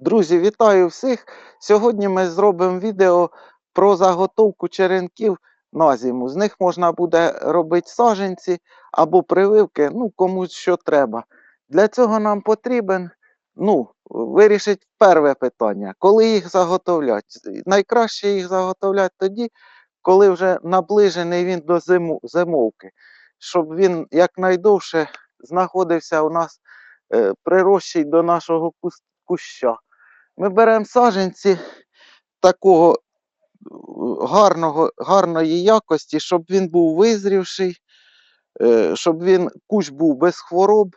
Друзі, вітаю всіх! Сьогодні ми зробимо відео про заготовку черенків на зиму. З них можна буде робити саджанці або прививки, ну комусь що треба. Для цього нам потрібен ну, вирішити перше питання, коли їх заготовлять. Найкраще їх заготовляти тоді, коли вже наближений він до зиму, зимовки, щоб він якнайдовше знаходився у нас е, прирощий до нашого кус- куща. Ми беремо саджанці такого е, гарного, гарної якості, щоб він був визрівший, е, щоб він кущ був без хвороб.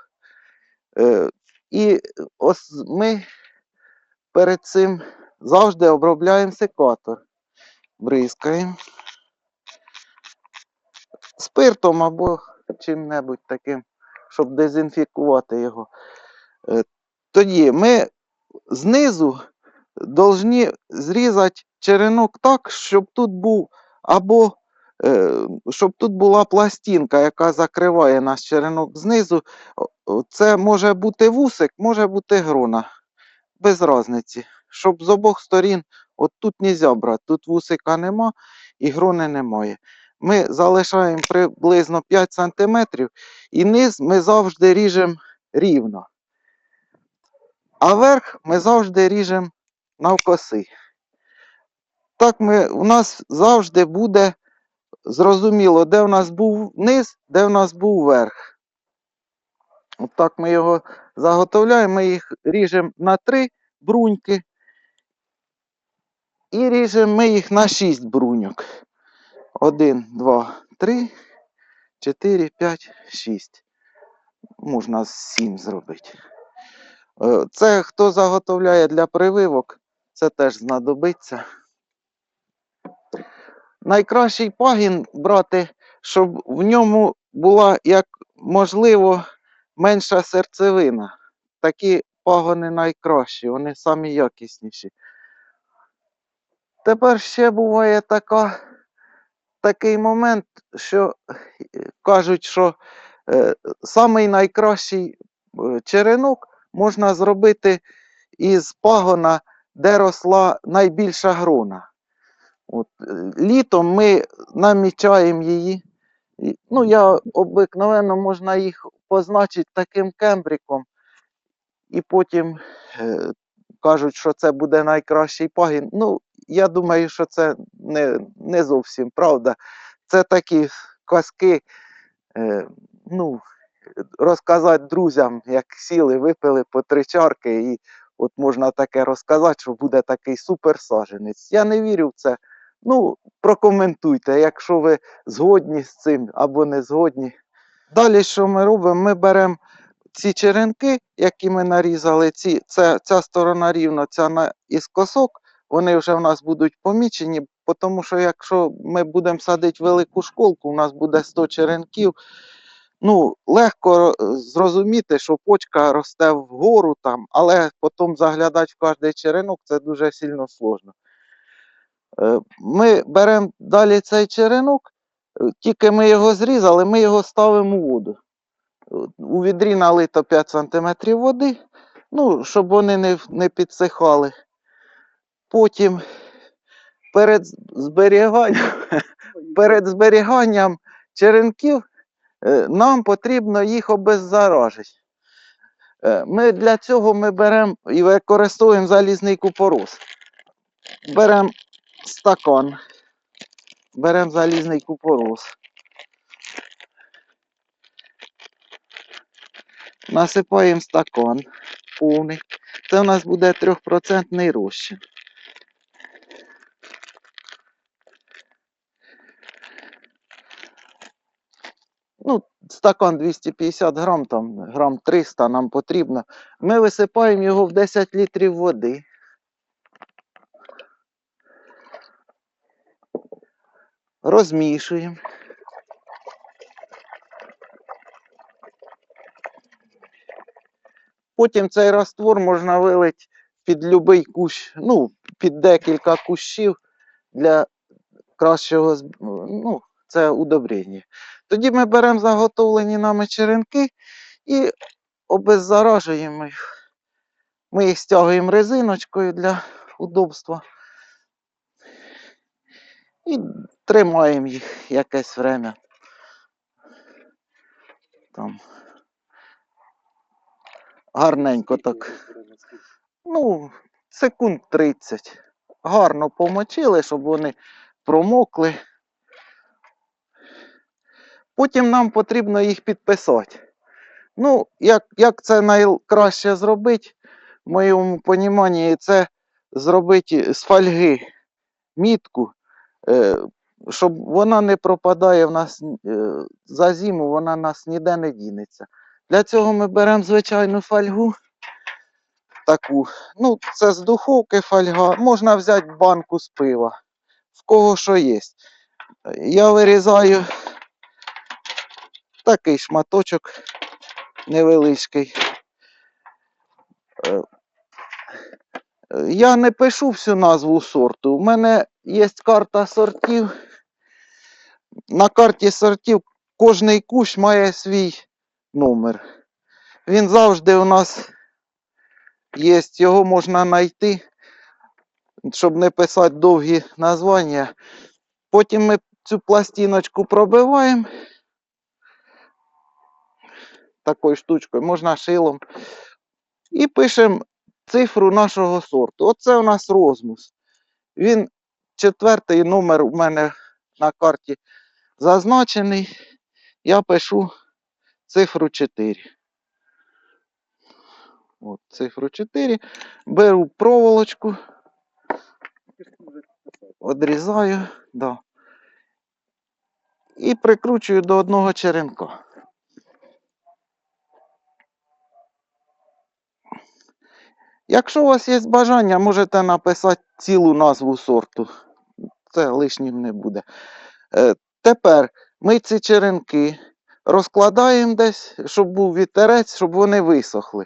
Е, І ос ми перед цим завжди обробляємо секатор. Бризкаємо спиртом або чим-небудь таким, щоб дезінфікувати його. Тоді ми знизу повинні зрізати черенок так, щоб тут був або е, щоб тут була пластинка, яка закриває наш черенок знизу. Це може бути вусик, може бути грона. Без різниці. Щоб з обох сторін, от тут не можна брати, тут вусика нема і грони немає. Ми залишаємо приблизно 5 см і низ ми завжди ріжемо рівно. А верх ми завжди ріжемо навкоси. Так ми, у нас завжди буде зрозуміло, де в нас був низ, де в нас був верх. От так ми його заготовляємо, ми їх ріжемо на три бруньки. І ріжемо ми їх на 6 бруньок. 1, 2, 3, 4, 5, 6. Можна 7 зробити. Е, Це хто заготовляє для прививок, це теж знадобиться. Найкращий пагін брати, щоб в ньому була як можливо менша серцевина. Такі пагони найкращі, вони самі якісніші. Тепер ще буває така, такий момент, що е, кажуть, що е, самий найкращий е, черенок можна зробити із пагона, де росла найбільша грона. От, е, літом ми намічаємо її. Ну, я обикновено можна їх позначити таким кембриком, і потім е, кажуть, що це буде найкращий пагін. Ну, я думаю, що це не, не зовсім правда. Це такі казки, е, ну, розказати друзям, як сіли, випили по три чарки, і от можна таке розказати, що буде такий суперсаженець. Я не вірю в це. Ну, прокоментуйте, якщо ви згодні з цим або не згодні. Далі, що ми робимо? Ми беремо ці черенки, які ми нарізали, ці, це, ця сторона рівно, ця на, із косок, вони вже в нас будуть помічені, тому що якщо ми будемо садити велику школку, у нас буде 100 черенків, ну, легко е, зрозуміти, що почка росте вгору там, але потім заглядати в кожний черенок це дуже сильно сложно. Е, Ми беремо далі цей черенок, е, тільки ми його зрізали, ми його ставимо у воду. У відрі налито 5 см води, ну, щоб вони не, не підсихали. Потім перед зберіганням, перед зберіганням черенків нам потрібно їх обеззаражити. Е, Ми для цього ми беремо і використовуємо залізний купорос. Беремо стакан, беремо залізний купорос. Насипаємо стакан повний. Це у нас буде 3% розчин. Ну, стакан 250 грам, там грам 300 нам потрібно. Ми висипаємо його в 10 літрів води. Розмішуємо. Потім цей раствор можна вилити під будь-який кущ, ну, під декілька кущів для кращого, ну, це удобрення. Тоді ми беремо заготовлені нами черенки і обеззаражуємо їх. Ми їх стягуємо резиночкою для удобства. І тримаємо їх якесь время. Там. Гарненько так. Ну, секунд 30. Гарно помочили, щоб вони промокли. Потім нам потрібно їх підписати. Ну, як, як це найкраще зробити, в моєму поніманні, це зробити з фольги мітку, е, щоб вона не пропадає в нас е, за зиму, вона нас ніде не дінеться. Для цього ми беремо звичайну фольгу. Таку. Ну, це з духовки фольга. Можна взяти банку з пива. В кого що є. Я вирізаю такий шматочок невеличкий. Е, Я не пишу всю назву сорту. У мене є карта сортів. На карті сортів кожний кущ має свій номер. Він завжди у нас є, його можна знайти, щоб не писати довгі названня. Потім ми цю пластиночку пробиваємо такою штучкою, можна шилом. І пишемо цифру нашого сорту. Оце у нас розмус. Він четвертий номер у мене на карті зазначений. Я пишу цифру 4. От, цифру 4. Беру проволочку, одрізаю, да. І прикручую до одного черенка. Якщо у вас є бажання, можете написати цілу назву сорту. Це лишнім не буде. Е, тепер ми ці черенки розкладаємо десь, щоб був вітерець, щоб вони висохли.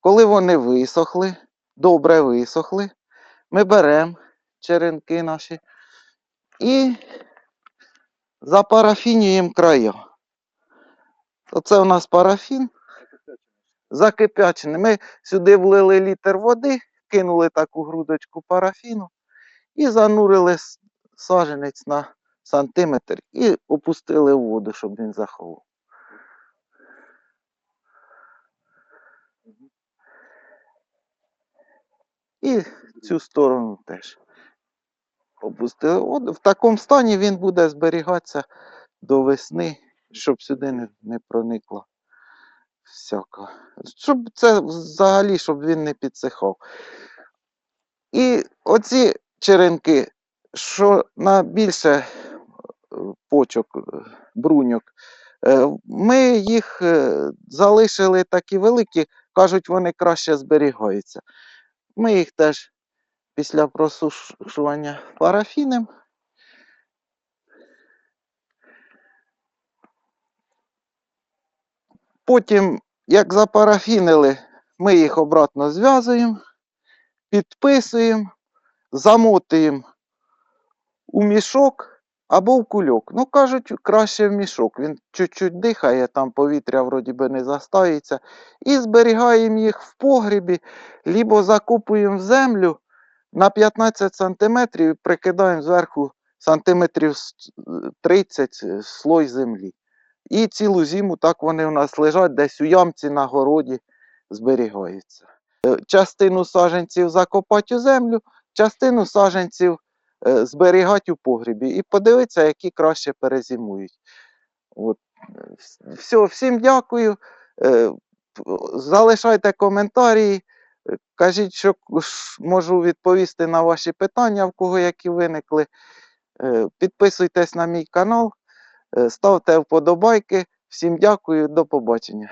Коли вони висохли, добре висохли, ми беремо черенки наші і запарафінюємо края. Оце у нас парафін закипячений. Ми сюди влили літр води, кинули таку грудочку парафіну і занурили с- саджанець на сантиметр і опустили в воду, щоб він захолов. І цю сторону теж опустили воду. В такому стані він буде зберігатися до весни, щоб сюди не проникло всяко. Щоб це взагалі, щоб він не підсихав. І оці черенки, що на більше е, почок, е, бруньок, е, ми їх залишили такі великі, кажуть, вони краще зберігаються. Ми їх теж після просушування парафінем. Потім, як запарафінили, ми їх обратно зв'язуємо, підписуємо, замотуємо у мішок або в кульок. Ну, кажуть, краще в мішок. Він чуть-чуть дихає, там повітря вроді би не застається. І зберігаємо їх в погрібі, либо закопуємо в землю на 15 см і прикидаємо зверху сантиметрів 30 е, слой землі. І цілу зиму так вони у нас лежать десь у ямці на городі зберігаються. Е, Частину саджанців закопати у землю, частину саджанців е, зберігати у погрібі і подивитися, які краще перезимують. От. е, Все, всім дякую. Залишайте коментарі. Кажіть, що можу відповісти на ваші питання, в кого які виникли. Підписуйтесь на мій канал, ставте вподобайки. Всім дякую, до побачення.